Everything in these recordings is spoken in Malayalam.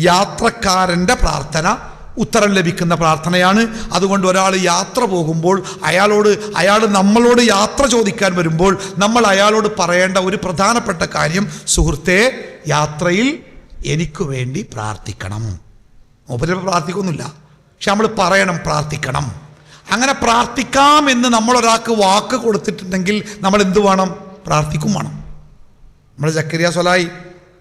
യാത്രക്കാരന്റെ പ്രാർത്ഥന ഉത്തരം ലഭിക്കുന്ന പ്രാർത്ഥനയാണ്. അതുകൊണ്ട് ഒരാൾ യാത്ര പോകുമ്പോൾ അയാളോട് അയാൾ നമ്മളോട് യാത്ര ചോദിക്കാൻ വരുമ്പോൾ നമ്മൾ അയാളോട് പറയേണ്ട ഒരു പ്രധാനപ്പെട്ട കാര്യം സുഹൃത്തെ യാത്രയിൽ എനിക്ക് വേണ്ടി പ്രാർത്ഥിക്കണം. മൂപ്പര് പ്രാർത്ഥിക്കൊന്നുമില്ല പക്ഷെ നമ്മൾ പറയണം പ്രാർത്ഥിക്കണം. അങ്ങനെ പ്രാർത്ഥിക്കാം എന്ന് നമ്മളൊരാൾക്ക് വാക്ക് കൊടുത്തിട്ടുണ്ടെങ്കിൽ നമ്മൾ എന്ത് വേണം? പ്രാർത്ഥിക്കും വേണം. നമ്മൾ ജക്കരിയ സൊലായി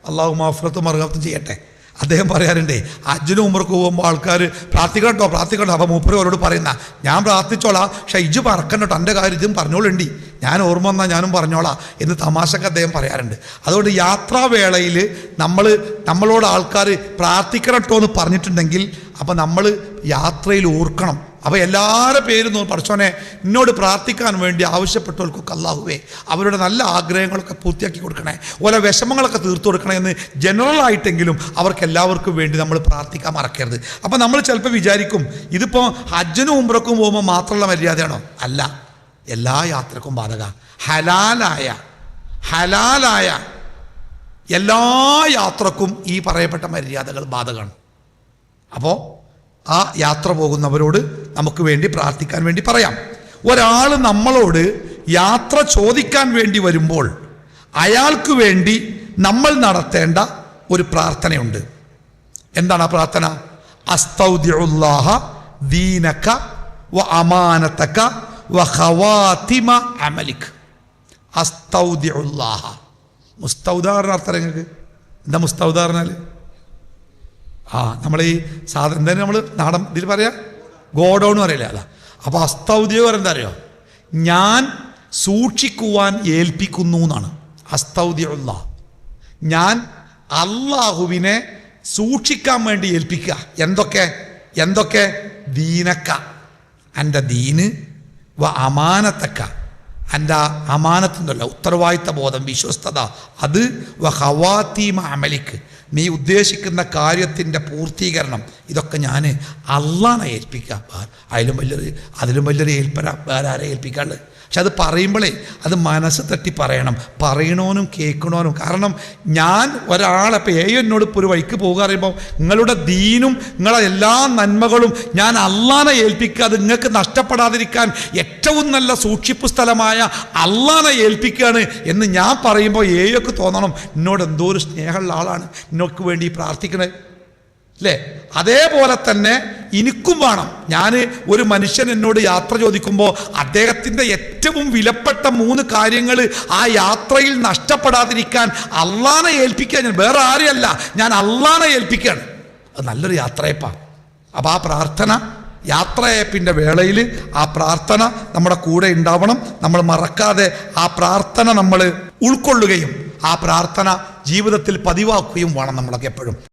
അള്ളാഹു മാഫ്രത്തും മറുകത്തും ചെയ്യട്ടെ. അദ്ദേഹം പറയാറുണ്ടേ അജ്ജനും ഉമ്മർക്ക് പോകുമ്പോൾ ആൾക്കാർ പ്രാർത്ഥിക്കട്ടോ പ്രാർത്ഥിക്കട്ടോ അപ്പോൾ മൂപ്പര് അവരോട് പറയുന്ന ഞാൻ പ്രാർത്ഥിച്ചോളാം പക്ഷേ ഇജ് പറക്കണ്ട എന്റെ കാര്യം ഇതും പറഞ്ഞോളുണ്ടി. ഞാൻ ഓർമ്മ വന്നാൽ ഞാനും പറഞ്ഞോളാം എന്ന് തമാശക്ക് അദ്ദേഹം പറയാറുണ്ട്. അതുകൊണ്ട് യാത്രാവേളയിൽ നമ്മൾ നമ്മളോട് ആൾക്കാർ പ്രാർത്ഥിക്കണം കേട്ടോ എന്ന് പറഞ്ഞിട്ടുണ്ടെങ്കിൽ അപ്പോൾ നമ്മൾ യാത്രയിൽ ഓർക്കണം. അപ്പോൾ എല്ലാവരുടെ പേരും പഠിച്ചോനെ എന്നോട് പ്രാർത്ഥിക്കാൻ വേണ്ടി ആവശ്യപ്പെട്ടവർക്കൊക്കെ അല്ലാഹുവേ അവരുടെ നല്ല ആഗ്രഹങ്ങളൊക്കെ പൂർത്തിയാക്കി കൊടുക്കണേ ഓരോ വിഷമങ്ങളൊക്കെ തീർത്തു കൊടുക്കണേ എന്ന് ജനറൽ ആയിട്ടെങ്കിലും അവർക്ക് എല്ലാവർക്കും വേണ്ടി നമ്മൾ പ്രാർത്ഥിക്കാൻ മറക്കരുത്. അപ്പോൾ നമ്മൾ ചിലപ്പോൾ വിചാരിക്കും ഇതിപ്പോൾ ഹജ്ജനും ഉംറക്കും പോകുമ്പോൾ മാത്രമുള്ള മര്യാദയാണോ? അല്ല. എല്ലാ യാത്രക്കും ബാധക. ഹലാലായ ഹലാലായ എല്ലാ യാത്രക്കും ഈ പറയപ്പെട്ട മര്യാദകൾ ബാധകമാണ്. അപ്പോൾ ആ യാത്ര പോകുന്നവരോട് നമുക്ക് വേണ്ടി പ്രാർത്ഥിക്കാൻ വേണ്ടി പറയാം. ഒരാൾ നമ്മളോട് യാത്ര ചോദിക്കാൻ വേണ്ടി വരുമ്പോൾ അയാൾക്ക് വേണ്ടി നമ്മൾ നടത്തേണ്ട ഒരു പ്രാർത്ഥനയുണ്ട്. എന്താണ് ആ പ്രാർത്ഥന? അസ്തൗദ്യുല്ലാഹ ദീനക്ക വ അമാനത്തക്ക വ ഹവാത്തിമ അമലിക്. അസ്തൗദ്യുല്ലാഹ മുസ്തൗദാറിന് അർത്ഥം നിങ്ങൾക്ക്? എന്താ മുസ്തൗദാറിനാൽ ആ നമ്മൾ ഈ സാധനം എന്തായാലും നമ്മൾ നാടൻ ഇതിൽ പറയാ ഗോഡൗൺ പറയില്ല അതാ. അപ്പോൾ അസ്തൗദ്യോഗം എന്താ അറിയോ? ഞാൻ സൂക്ഷിക്കുവാൻ ഏൽപ്പിക്കുന്നു എന്നാണ്. അസ്തൗദ്യുള്ള ഞാൻ അള്ളാഹുവിനെ സൂക്ഷിക്കാൻ വേണ്ടി ഏൽപ്പിക്കുക. എന്തൊക്കെ? എന്തൊക്കെ? ദീനക്ക. എന്റെ ദീന് വ അമാനത്തക്ക. എന്റെ അമാനത്തുണ്ടല്ലോ ഉത്തരവാദിത്ത ബോധം വിശ്വസ്തത. അത് ഹവാത്തീമ അമലിക്ക്. നീ ഉദ്ദേശിക്കുന്ന കാര്യത്തിന്റെ പൂർത്തീകരണം. ഇതൊക്കെ ഞാൻ അള്ളാനെ ഏൽപ്പിക്കാം അതിലും വലിയൊരു അതിലും വലിയൊരു ഏൽപ്പന വേറെ ആരെ ഏൽപ്പിക്കാണ്ട് പക്ഷെ അത് പറയുമ്പോഴേ അത് മനസ്സ് തട്ടി പറയണം. പറയണോനും കേൾക്കണോനും. കാരണം ഞാൻ ഒരാളെ ഏയോ എന്നോട് ഇപ്പോൾ ഒരു വഴിക്ക് പോകുക പറയുമ്പോൾ നിങ്ങളുടെ ദീനും നിങ്ങളെ എല്ലാ നന്മകളും ഞാൻ അള്ളാനെ ഏൽപ്പിക്കുക അത് നിങ്ങൾക്ക് നഷ്ടപ്പെടാതിരിക്കാൻ ഏറ്റവും നല്ല സൂക്ഷിപ്പ് സ്ഥലമായ അള്ളാനെ ഏൽപ്പിക്കുകയാണ് എന്ന് ഞാൻ പറയുമ്പോൾ ഏയൊക്കെ തോന്നണം. എന്നോട് എന്തോ ഒരു സ്നേഹമുള്ള ആളാണ്. എന്നോക്ക് വേണ്ടി പ്രാർത്ഥിക്കണേ. അല്ലേ അതേപോലെ തന്നെ എനിക്കും വേണം. ഞാൻ ഒരു മനുഷ്യൻ എന്നോട് യാത്ര ചോദിക്കുമ്പോൾ അദ്ദേഹത്തിന്റെ ഏറ്റവും വിലപ്പെട്ട മൂന്ന് കാര്യങ്ങൾ ആ യാത്രയിൽ നഷ്ടപ്പെടാതിരിക്കാൻ അള്ളാനെ ഏൽപ്പിക്കുക ഞാൻ വേറെ ആരെയല്ല ഞാൻ അള്ളാനെ ഏൽപ്പിക്കുകയാണ്. അത് നല്ലൊരു യാത്രയപ്പാണ് അപ്പോൾ ആ പ്രാർത്ഥന യാത്രയപ്പിന്റെ വേളയിൽ ആ പ്രാർത്ഥന നമ്മുടെ കൂടെ ഉണ്ടാവണം. നമ്മൾ മറക്കാതെ ആ പ്രാർത്ഥന നമ്മൾ ഉൾക്കൊള്ളുകയും ആ പ്രാർത്ഥന ജീവിതത്തിൽ പതിവാക്കുകയും വേണം നമ്മളൊക്കെ എപ്പോഴും.